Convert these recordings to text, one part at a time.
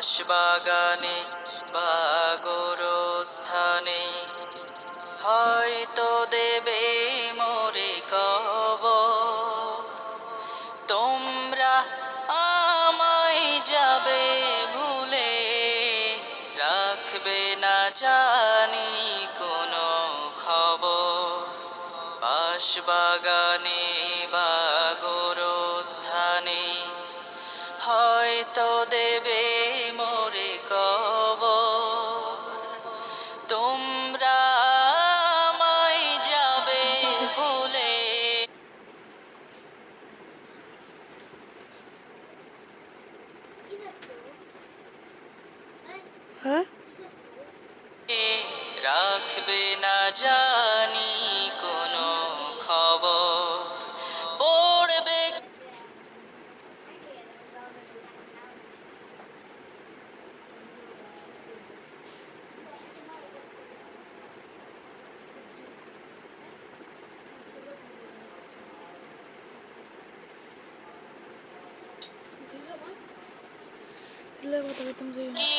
বাস বাগানে স্থানে হয়তো দেবে মোরে কব তোমরা আমায় যাবে ভুলে, রাখবে না জানি কোনো খবর। বাস বাগানে বাগর স্থানে হয়তো দেবে হ্যাঁ? রাখবে না জানি কোনো খবর। পড়বে কি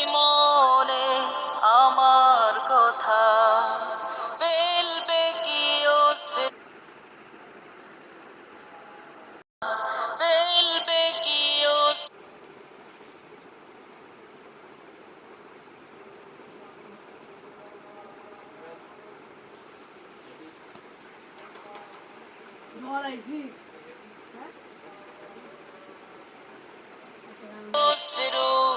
রো